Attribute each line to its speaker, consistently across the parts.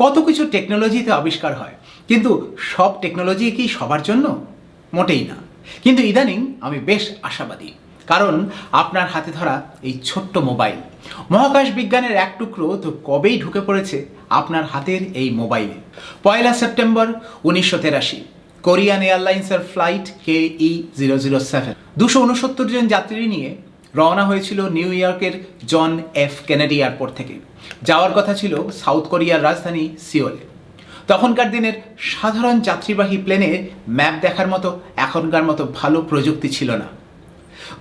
Speaker 1: কত কিছু টেকনোলজিতে আবিষ্কার হয়, কিন্তু সব টেকনোলজি কি সবার জন্য? মোটেই না। কিন্তু ইদানিং আমি বেশ আশাবাদী, কারণ আপনার হাতে ধরা এই ছোট্ট মোবাইল, মহাকাশ বিজ্ঞানের এক টুকরো তো কবেই ঢুকে পড়েছে আপনার হাতের এই মোবাইলে। পয়লা সেপ্টেম্বর উনিশশো তেরাশি, কোরিয়ান এয়ারলাইন্সের flight K E zero zero seven. দুশো উনসত্তর জন যাত্রী নিয়ে রওনা হয়েছিল নিউ ইয়র্কের জন এফ কেনেডি এয়ারপোর্ট থেকে। যাওয়ার কথা ছিল সাউথ কোরিয়ার রাজধানী সিওলে। তখনকার দিনের সাধারণ যাত্রীবাহী প্লেনে ম্যাপ দেখার মতো এখনকার মতো ভালো প্রযুক্তি ছিল না।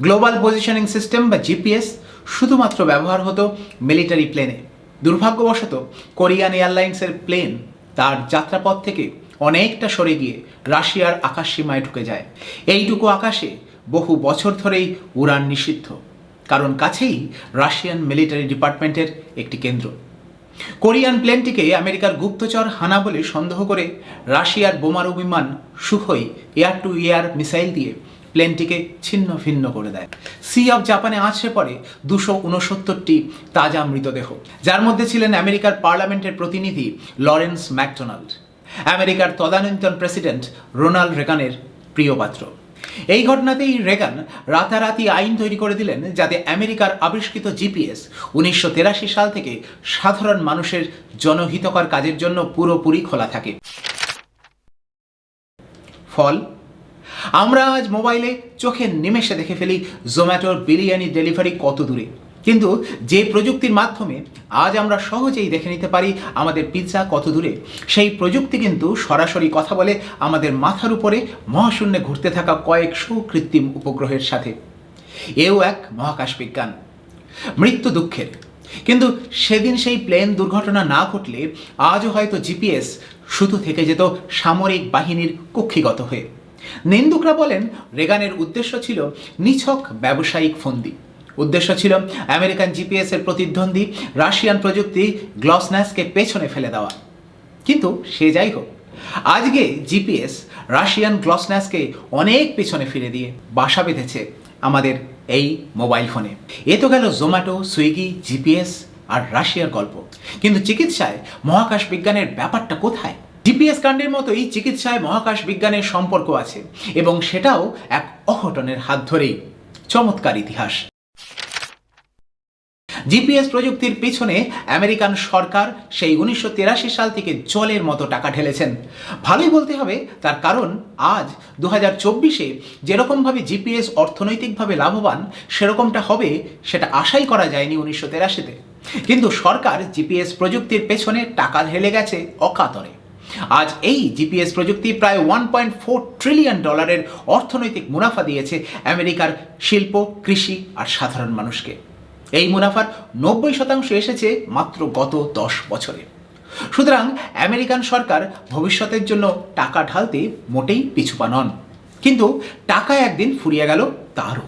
Speaker 1: গ্লোবাল পজিশনিং সিস্টেম বা জিপিএস শুধুমাত্র ব্যবহার হতো মিলিটারি প্লেনে। দুর্ভাগ্যবশত কোরিয়ান এয়ারলাইন্সের প্লেন তার যাত্রাপথ থেকে অনেকটা সরে গিয়ে রাশিয়ার আকাশ সীমায় ঢুকে যায়। এইটুকু আকাশে বহু বছর ধরেই উড়ান নিষিদ্ধ। কারণ কাছেই রাশিয়ান মিলিটারি ডিপার্টমেন্টের একটি কেন্দ্র। কোরিয়ান প্লেনটিকে আমেরিকার গুপ্তচর হানা বলে সন্দেহ করে রাশিয়ার বোমারু বিমান Sukhoi air to air missile দিয়ে প্লেনটিকে ছিন্ন ভিন্ন করে দেয়। সি অফ জাপানে আছড়ে পড়ে দুশো উনসত্তরটি তাজা মৃতদেহ, যার মধ্যে ছিলেন আমেরিকার পার্লামেন্টের প্রতিনিধি লরেন্স ম্যাকডোনাল্ড। আমেরিকার তদানীন্তন প্রেসিডেন্ট রোনাল্ড রেগানের প্রিয় পাত্র। এই ঘটনাতেই রেগান রাতারাতি আইন তৈরি করে দিলেন যাতে আমেরিকার আবিষ্কৃত জিপিএস উনিশশো সাল থেকে সাধারণ মানুষের জনহিতকর কাজের জন্য পুরোপুরি খোলা থাকে। ফল, আমরা আজ মোবাইলে চোখের নিমেষে দেখে ফেলি জোম্যাটোর বিরিয়ানি ডেলিভারি কত দূরে? কিন্তু যে প্রযুক্তির মাধ্যমে আজ আমরা সহজেই দেখে নিতে পারি আমাদের পিৎজা কত দূরে, সেই প্রযুক্তি কিন্তু সরাসরি কথা বলে আমাদের মাথার উপরে মহাশূন্যে ঘুরতে থাকা কয়েকশো কৃত্রিম উপগ্রহের সাথে। এও এক মহাকাশ বিজ্ঞান। মৃত্যু দুঃখের। কিন্তু সেদিন সেই প্লেন দুর্ঘটনা না ঘটলে আজও হয়তো জিপিএস শুধু থেকে যেত সামরিক বাহিনীর কক্ষিগত হয়ে। নিন্দুকরা বলেন, রেগানের উদ্দেশ্য ছিল নিছক ব্যবসায়িক ফন্দি। উদ্দেশ্য ছিল আমেরিকান জিপিএস এর প্রতিদ্বন্দ্বী রাশিয়ান প্রযুক্তি গ্লসন্যাসকে পেছনে ফেলে দেওয়া। কিন্তু সে যাই হোক, আজকে জিপিএস রাশিয়ান গ্লসন্যাসকে অনেক পেছনে ফিরে দিয়ে বাসা বেঁধেছে আমাদের এই মোবাইল ফোনে। এ তো গেল জোম্যাটো সুইগি জিপিএস আর রাশিয়ার গল্প। কিন্তু চিকিৎসায় মহাকাশ বিজ্ঞানের ব্যাপারটা কোথায়? জিপিএস কাণ্ডের মতোই চিকিৎসায় মহাকাশ বিজ্ঞানের সম্পর্ক আছে এবং সেটাও এক অঘটনের হাত ধরেই। চমৎকার ইতিহাস। জিপিএস প্রযুক্তির পিছনে আমেরিকান সরকার সেই উনিশশো সাল থেকে জলের মতো টাকা ঢেলেছেন। ভালোই বলতে হবে, তার কারণ আজ দু হাজার চব্বিশে যেরকমভাবে জিপিএস অর্থনৈতিকভাবে লাভবান, সেরকমটা হবে, সেটা আশাই করা যায়নি উনিশশো তেরাশিতে। কিন্তু সরকার জিপিএস প্রযুক্তির পেছনে টাকা ঢেলে গেছে অকাতরে। আজ এই জিপিএস প্রযুক্তি প্রায় ওয়ান পয়েন্ট ফোর ট্রিলিয়ন ডলারের অর্থনৈতিক মুনাফা দিয়েছে আমেরিকার শিল্প, কৃষি আর সাধারণ মানুষকে। এই মুনাফার নব্বই শতাংশ এসেছে মাত্র গত দশ বছরে। সুতরাং আমেরিকান সরকার ভবিষ্যতের জন্য টাকা ঢালতে মোটেই পিছুপা নন। কিন্তু টাকা একদিন ফুরিয়ে গেল তারও।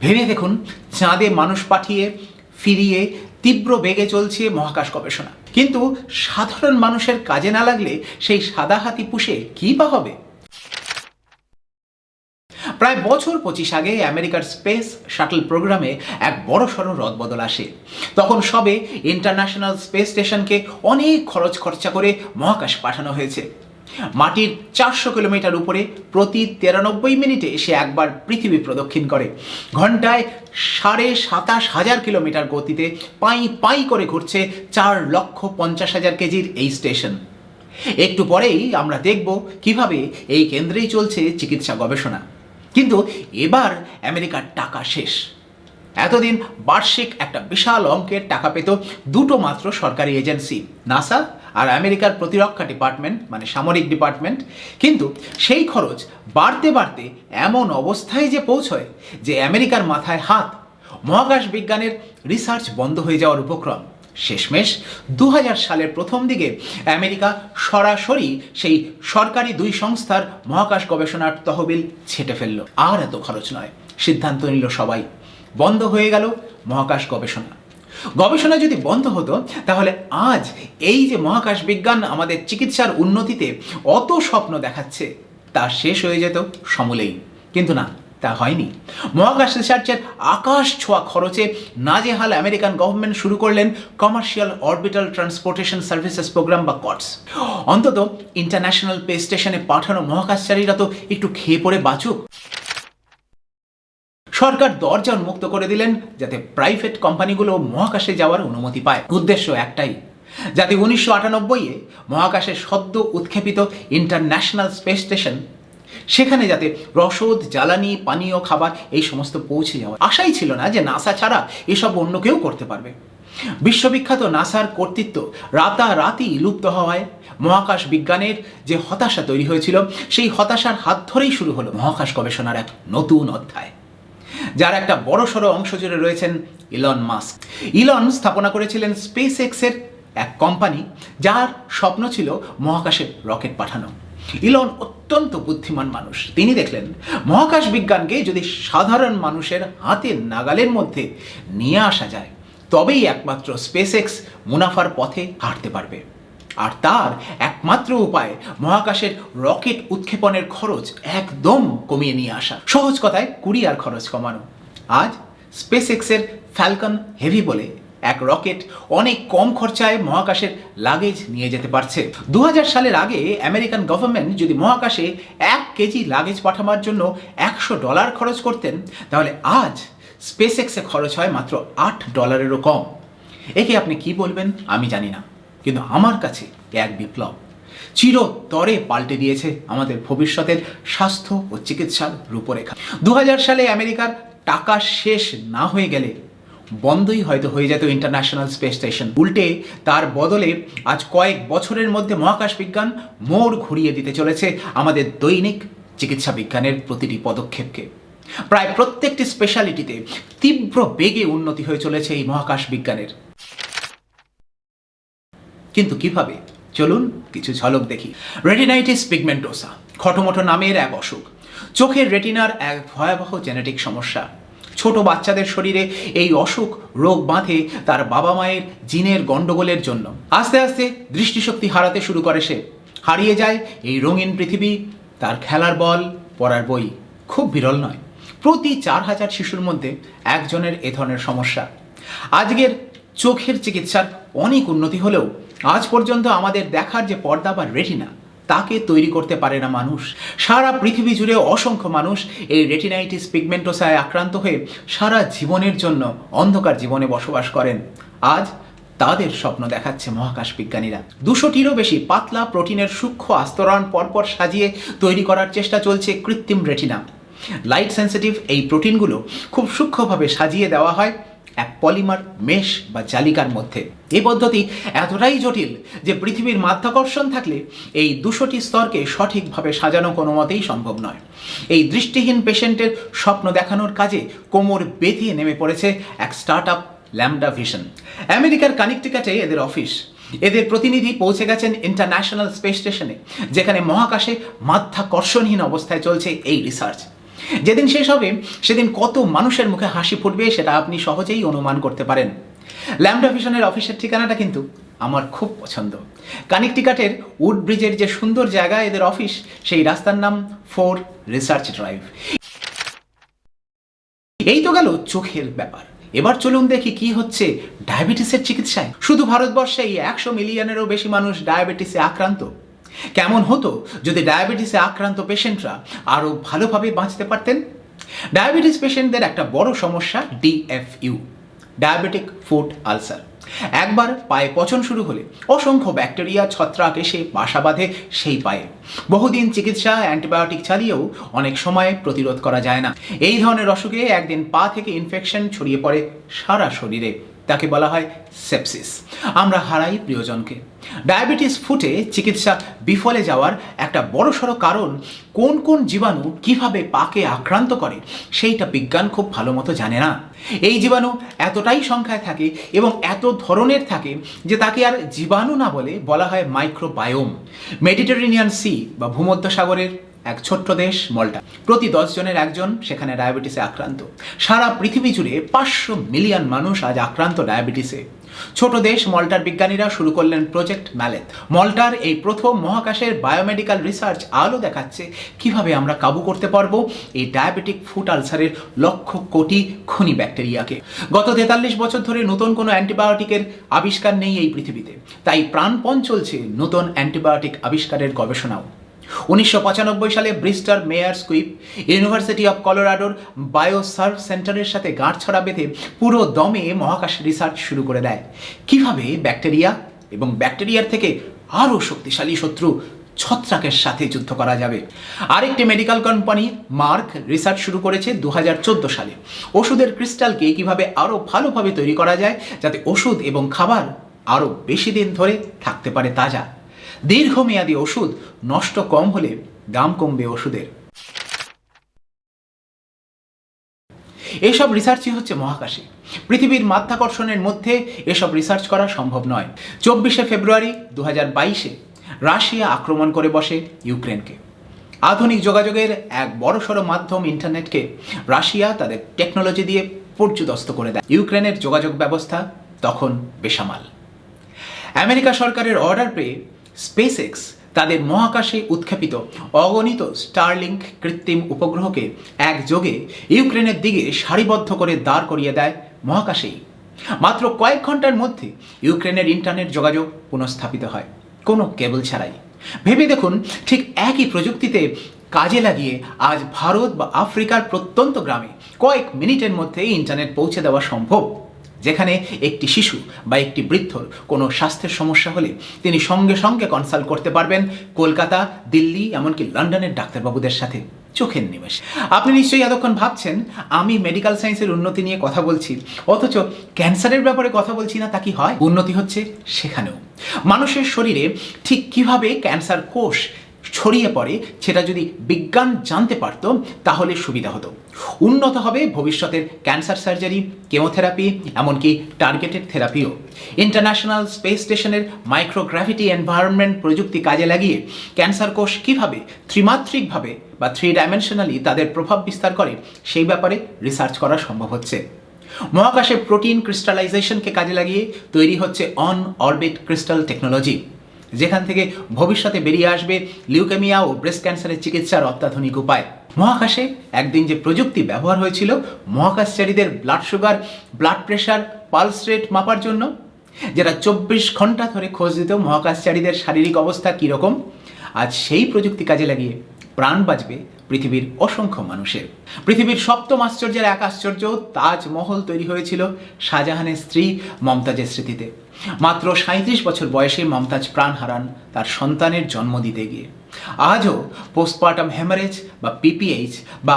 Speaker 1: ভেবে দেখুন, চাঁদে মানুষ পাঠিয়ে, ফিরিয়ে তীব্র বেগে চলছে মহাকাশ গবেষণা। কিন্তু সাধারণ মানুষের কাজে না লাগলে সেই সাদা হাতি পুষে কী বা হবে? প্রায় বছর পঁচিশ আগে আমেরিকার স্পেস শাটল প্রোগ্রামে এক বড় সড়ো রদবদল আসে। তখন সবে ইন্টারন্যাশনাল স্পেস স্টেশনকে অনেক খরচ খরচা করে মহাকাশ পাঠানো হয়েছে। মাটির চারশো কিলোমিটার উপরে প্রতি তিরানব্বই মিনিটে সে একবার পৃথিবী প্রদক্ষিণ করে। ঘন্টায় সাড়ে সাতাশ হাজার কিলোমিটার গতিতে পাই পাই করে ঘুরছে চার লক্ষ পঞ্চাশ হাজার কেজির এই স্টেশন। একটু পরেই আমরা দেখব কীভাবে এই কেন্দ্রেই চলছে চিকিৎসা গবেষণা। কিন্তু এবার আমেরিকার টাকা শেষ। এতদিন বার্ষিক একটা বিশাল অঙ্কের টাকা পেত দুটো মাত্র সরকারি এজেন্সি, নাসা আর আমেরিকার প্রতিরক্ষা ডিপার্টমেন্ট মানে সামরিক ডিপার্টমেন্ট। কিন্তু সেই খরচ বাড়তে বাড়তে এমন অবস্থায় যে পৌঁছয় যে আমেরিকার মাথায় হাত। মহাকাশ বিজ্ঞানের রিসার্চ বন্ধ হয়ে যাওয়ার উপক্রম। শেষমেশ দু হাজার সালের প্রথম দিকে আমেরিকা সরাসরি সেই সরকারি দুই সংস্থার মহাকাশ গবেষণার তহবিল ছেটে ফেলল। আর এত খরচ নয়, সিদ্ধান্ত নিল সবাই। বন্ধ হয়ে গেল মহাকাশ গবেষণা। গবেষণা যদি বন্ধ হতো, তাহলে আজ এই যে মহাকাশ বিজ্ঞান আমাদের চিকিৎসার উন্নতিতে অত স্বপ্ন দেখাচ্ছে, তা শেষ হয়ে যেত সমূলেই। কিন্তু না তা হয়নি। মহাকাশ রিসার্চের আকাশ ছোঁয়া খরচে নাজেহাল আমেরিকান গভর্নমেন্ট শুরু করলেন commercial orbital transportation services program বা কটস অন্তত ইন্টারন্যাশনাল স্পেস স্টেশনে পাঠানো মহাকাশচারীরা তো একটু খেয়ে পড়ে বাঁচুক। সরকার দরজা উন্মুক্ত করে দিলেন যাতে প্রাইভেট কোম্পানিগুলো মহাকাশে যাওয়ার অনুমতি পায়। উদ্দেশ্য একটাই। যাতে উনিশশো আটানব্বইয়ে মহাকাশে সদ্য উৎক্ষেপিত ইন্টারন্যাশনাল স্পেস স্টেশন সেখানে যাতে রসদ, জ্বালানি, পানীয়, খাবার এই সমস্ত পৌঁছে যাওয়া আশাই ছিল না যে নাসা ছাড়া এসব অন্য কেউ করতে পারবে। বিশ্ববিখ্যাত নাসার কর্তৃত্ব রাতারাতি লুপ্ত হওয়ায় মহাকাশ বিজ্ঞানের যে হতাশা তৈরি হয়েছিল, সেই হতাশার হাত ধরেই শুরু হলো মহাকাশ গবেষণার এক নতুন অধ্যায়। যার একটা বড় সড়ো অংশ জুড়ে রয়েছেন ইলন মাস্ক। ইলন স্থাপনা করেছিলেন স্পেস এক্সের এক কোম্পানি, যার স্বপ্ন ছিল মহাকাশে রকেট পাঠানো। ইলন অত্যন্ত বুদ্ধিমান মানুষ। তিনি দেখলেন, মহাকাশ বিজ্ঞানকে যদি সাধারণ মানুষের হাতের নাগালের মধ্যে নিয়ে আসা যায়, তবেই একমাত্র স্পেস এক্স মুনাফার পথে হাঁটতে পারবে। আর তার একমাত্র উপায় মহাকাশের রকেট উৎক্ষেপণের খরচ একদম কমিয়ে নিয়ে আসা। সহজ কথায় কুরিয়ার খরচ কমানো। আজ স্পেস এক্সের ফ্যালকন হেভি বলে এক রকেট অনেক কম খরচায় মহাকাশের লাগেজ নিয়ে যেতে পারছে। দু হাজার সালের আগে আমেরিকান গভর্নমেন্ট যদি মহাকাশে এক কেজি লাগেজ পাঠাবার জন্য একশো ডলার খরচ করতেন, তাহলে আজ স্পেস এক্সে খরচ হয় মাত্র আট ডলারেরও কম। একে আপনি কি বলবেন? আমি জানি না। কিন্তু আমার কাছে এক বিপ্লব? চিরতরে পাল্টে দিয়েছে আমাদের ভবিষ্যতের স্বাস্থ্য ও চিকিৎসার রূপরেখা। দু হাজার সালে আমেরিকার টাকা শেষ না হয়ে গেলে বন্ধই হয়তো হয়ে যেত ইন্টারন্যাশনাল স্পেস স্টেশন উল্টে তার বদলে আজ কয়েক বছরের মধ্যে মহাকাশ বিজ্ঞান মোড় ঘুরিয়ে দিতে চলেছে আমাদের দৈনিক চিকিৎসা বিজ্ঞানের প্রতিটি পদক্ষেপকে। প্রায় প্রত্যেকটি স্পেশালিটিতে তীব্র বেগে উন্নতি হয়ে চলেছে এই মহাকাশ বিজ্ঞানের। কিন্তু কীভাবে? চলুন কিছু ঝলক দেখি। রেটিনাইটিস পিগমেন্টোসা খটোমটো নামের এক অসুখ। চোখের রেটিনার এক ভয়াবহ জেনেটিক সমস্যা। ছোট বাচ্চাদের শরীরে এই অসুখ রোগ বাঁধে তার বাবা মায়ের জিনের গণ্ডগোলের জন্য। আস্তে আস্তে দৃষ্টিশক্তি হারাতে শুরু করে সে। হারিয়ে যায় এই রঙিন পৃথিবী, তার খেলার বল, পড়ার বই। খুব বিরল নয়। প্রতি চার হাজার শিশুর মধ্যে একজনের এ ধরনের সমস্যা। আজকের চোখের চিকিৎসার অনেক উন্নতি হলেও আজ পর্যন্ত আমাদের দেখার যে পর্দা বা রেটিনা তাকে তৈরি করতে পারে না মানুষ। সারা পৃথিবী জুড়ে অসংখ্য মানুষ এই রেটিনাইটিস পিগমেন্টোসায় আক্রান্ত হয়ে সারা জীবনের জন্য অন্ধকার জীবনে বসবাস করেন। আজ তাদের স্বপ্ন দেখাচ্ছে মহাকাশ বিজ্ঞানীরা। দুশোটিরও বেশি পাতলা প্রোটিনের সূক্ষ্ম আস্তরণ পরপর সাজিয়ে তৈরি করার চেষ্টা চলছে কৃত্রিম রেটিনা। লাইট সেন্সিটিভ এই প্রোটিনগুলো খুব সূক্ষ্মভাবে সাজিয়ে দেওয়া হয় এক পলিমার মেশ বা জালিকার মধ্যে। এই পদ্ধতি এতটাই জটিল যে পৃথিবীর মাধ্যাকর্ষণ থাকলে এই দুশোটি স্তরকে সঠিকভাবে সাজানো কোনো মতেই সম্ভব নয়। এই দৃষ্টিহীন পেশেন্টের স্বপ্ন দেখানোর কাজে কোমর বেঁধিয়ে নেমে পড়েছে এক স্টার্ট আপ ল্যামডা ভিশন। আমেরিকার কানেকটিকাটে এদের অফিস। এদের প্রতিনিধি পৌঁছে গেছেন ইন্টারন্যাশনাল স্পেস স্টেশনে, যেখানে মহাকাশে মাধ্যাকর্ষণহীন অবস্থায় চলছে এই রিসার্চ। যেদিন শেষ হবে, সেদিন কত মানুষের মুখে হাসি ফুটবে সেটা আপনি সহজেই অনুমান করতে পারেন। ল্যামডা ভিশনের অফিসের ঠিকানাটা কিন্তু আমার খুব পছন্দ। কানেকটিকাটের উড ব্রিজের যে সুন্দর জায়গা, এদের অফিস, সেই রাস্তার নাম ফোর রিসার্চ ড্রাইভ। এই তো গেল চোখের ব্যাপার। এবার চলুন দেখি কি হচ্ছে ডায়াবেটিসের চিকিৎসায়। শুধু ভারতবর্ষে এই একশো মিলিয়নেরও বেশি মানুষ ডায়াবেটিসে আক্রান্ত। কেমন হতো যদি ডায়াবেটিসে আক্রান্ত পেশেন্টরা আরও ভালোভাবে বাঁচতে পারতেন? ডায়াবেটিস পেশেন্টদের একটা বড় সমস্যা ডিএফইউ, ডায়াবেটিক ফুড আলসার। একবার পায়ে পচন শুরু হলে অসংখ্য ব্যাকটেরিয়া, ছত্রাক এসে বাসা বাঁধে সেই পায়ে। বহুদিন চিকিৎসা, অ্যান্টিবায়োটিক চালিয়েও অনেক সময় প্রতিরোধ করা যায় না। এই ধরনের অসুখে একদিন পা থেকে ইনফেকশন ছড়িয়ে পড়ে সারা শরীরে। তাকে বলা হয় সেপসিস আমরা হারাই প্রিয়জনকে। ডায়াবেটিস ফুটে চিকিৎসা বিফলে যাওয়ার একটা বড়সড় কারণ কোন কোন জীবাণু কীভাবে পাকে আক্রান্ত করে, সেইটা বিজ্ঞান খুব ভালো মতো জানে না। এই জীবাণু এতটাই সংখ্যায় থাকে এবং এত ধরনের থাকে যে তাকে আর জীবাণু না বলে বলা হয় মাইক্রোবায়োম মেডিটেরেনিয়ান সি বা ভূমধ্য সাগরের এক ছোট্ট দেশ, মল্টা। প্রতি দশ জনের একজন সেখানে ডায়াবেটিসে আক্রান্ত। সারা পৃথিবী জুড়ে পাঁচশো মিলিয়ন মানুষ আজ আক্রান্ত ডায়াবেটিসে। ছোট দেশ, মল্টার বিজ্ঞানীরা শুরু করলেন প্রজেক্ট ম্যালেথ। মল্টার এই প্রথম মহাকাশের বায়োমেডিক্যাল রিসার্চ আলো দেখাচ্ছে কীভাবে আমরা কাবু করতে পারব এই ডায়াবেটিক ফুট আলসারের লক্ষ কোটি খনি ব্যাকটেরিয়াকে। গত তেতাল্লিশ বছর ধরে নতুন কোনো অ্যান্টিবায়োটিকের আবিষ্কার নেই এই পৃথিবীতে। তাই প্রাণপণ চলছে নতুন অ্যান্টিবায়োটিক আবিষ্কারের গবেষণাও। উনিশশো পঁচানব্বই সালে Bristol Myers Squibb university of কলোরাডোর BioServe সেন্টারের সাথে গাঁটছড়া বেঁধে পুরো দমে মহাকাশ রিসার্চ শুরু করে দেয়। কীভাবে ব্যাকটেরিয়া এবং ব্যাকটেরিয়ার থেকে আরও শক্তিশালী শত্রু ছত্রাকের সাথে যুদ্ধ করা যাবে? আরেকটি মেডিকেল কোম্পানি, মার্ক, রিসার্চ শুরু করেছে দু হাজার চোদ্দ সালে। ওষুধের ক্রিস্টালকে কীভাবে আরও ভালোভাবে তৈরি করা যায় যাতে ওষুধ এবং খাবার আরও বেশি দিন ধরে থাকতে পারে তাজা? দীর্ঘমেয়াদী ওষুধ নষ্ট কম হলে দাম কমবে ওষুধের। এসব রিসার্চই হচ্ছে মহাকাশে। পৃথিবীর মাধ্যাকর্ষণের মধ্যে এসব রিসার্চ করা সম্ভব নয়। চব্বিশে ফেব্রুয়ারি দু বাইশে রাশিয়া আক্রমণ করে বসে ইউক্রেনকে। আধুনিক যোগাযোগের এক বড়সড় মাধ্যম ইন্টারনেটকে রাশিয়া তাদের টেকনোলজি দিয়ে পর্যুদস্ত করে দেয়। ইউক্রেনের যোগাযোগ ব্যবস্থা তখন বেসামাল। আমেরিকা সরকারের অর্ডার পেয়ে স্পেসএক্স তাদের মহাকাশে উৎক্ষেপিত অগণিত স্টারলিংক কৃত্রিম উপগ্রহকে একযোগে ইউক্রেনের দিকে সারিবদ্ধ করে দাঁড় করিয়ে দেয় মহাকাশেই। মাত্র কয়েক ঘণ্টার মধ্যে ইউক্রেনের ইন্টারনেট যোগাযোগ পুনঃস্থাপিত হয়। কোনো কেবল ছাড়াই। ভেবে দেখুন, ঠিক একই প্রযুক্তিতে কাজে লাগিয়ে আজ ভারত বা আফ্রিকার প্রত্যন্ত গ্রামে কয়েক মিনিটের মধ্যে ইন্টারনেট পৌঁছে দেওয়া সম্ভব। যেখানে একটি শিশু বা একটি বৃদ্ধর কোনো স্বাস্থ্যের সমস্যা হলে তিনি সঙ্গে সঙ্গে কনসাল্ট করতে পারবেন কলকাতা, দিল্লি, এমনকি লন্ডনের ডাক্তারবাবুদের সাথে। চোখের নিমেষ। আপনি নিশ্চয়ই এতক্ষণ ভাবছেন, আমি মেডিকেল সায়েন্সের উন্নতি নিয়ে কথা বলছি, অথচ ক্যান্সারের ব্যাপারে কথা বলছি না, তা কি হয়? উন্নতি হচ্ছে সেখানেও। মানুষের শরীরে ঠিক কীভাবে ক্যান্সার কোষ ছড়িয়ে পড়ে, সেটা যদি বিজ্ঞান জানতে পারত, তাহলে সুবিধা হতো। উন্নত হবে ভবিষ্যতের ক্যান্সার সার্জারি, কেমোথেরাপি, এমনকি টার্গেটেড থেরাপিও। ইন্টারন্যাশনাল স্পেস স্টেশনের মাইক্রোগ্রাভিটি এনভায়রনমেন্ট প্রযুক্তি কাজে লাগিয়ে ক্যান্সার কোষ কীভাবে, ত্রিমাত্রিকভাবে বা থ্রি ডাইমেনশনালি তাদের প্রভাব বিস্তার করে, সেই ব্যাপারে রিসার্চ করা সম্ভব হচ্ছে। মহাকাশে প্রোটিন ক্রিস্টালাইজেশনকে কাজে লাগিয়ে তৈরি হচ্ছে অন অরবিট ক্রিস্টাল টেকনোলজি যেখান থেকে ভবিষ্যতে বেরিয়ে আসবে লিউকেমিয়া ও ব্রেস্ট ক্যান্সারের চিকিৎসার অত্যাধুনিক উপায়। মহাকাশে একদিন যে প্রযুক্তি ব্যবহার হয়েছিল, মহাকাশচারীদের blood sugar blood pressure pulse rate মাপার জন্য, যেটা চব্বিশ ঘণ্টা ধরে খোঁজ দিত মহাকাশচারীদের শারীরিক অবস্থা কীরকম, আজ সেই প্রযুক্তি কাজে লাগিয়ে প্রাণ বাঁচবে পৃথিবীর অসংখ্য মানুষের। পৃথিবীর সপ্তম আশ্চর্যের এক আশ্চর্য তাজমহল তৈরি হয়েছিল শাহজাহানের স্ত্রী মমতাজের স্মৃতিতে। মাত্র সাঁত্রিশ বছর বয়সে মমতাজ প্রাণ হারান তার সন্তানের জন্ম দিতে গিয়ে। আজও পোস্টপার্টাম হ্যামারেজ বা পিপিএইচ বা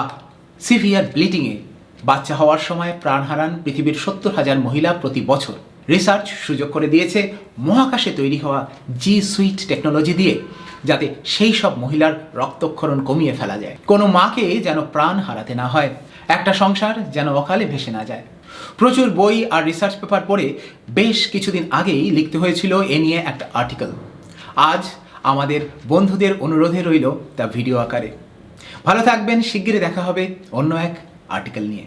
Speaker 1: সিভিয়ার ব্লিডিংয়ে বাচ্চা হওয়ার সময় প্রাণ হারান পৃথিবীর সত্তর হাজার মহিলা প্রতি বছর। রিসার্চ সুযোগ করে দিয়েছে মহাকাশে তৈরি হওয়া জি সুইট টেকনোলজি দিয়ে, যাতে সেই সব মহিলার রক্তক্ষরণ কমিয়ে ফেলা যায়। কোনো মাকে যেন প্রাণ হারাতে না হয়। একটা সংসার যেন অকালে ভেসে না যায়। প্রচুর বই আর রিসার্চ পেপার পড়ে বেশ কিছুদিন আগেই লিখতে হয়েছিল এ নিয়ে একটা আর্টিকেল আজ আমাদের বন্ধুদের অনুরোধে রইল তা ভিডিও আকারে। ভালো থাকবেন, শিগগিরই দেখা হবে অন্য এক আর্টিকেল নিয়ে।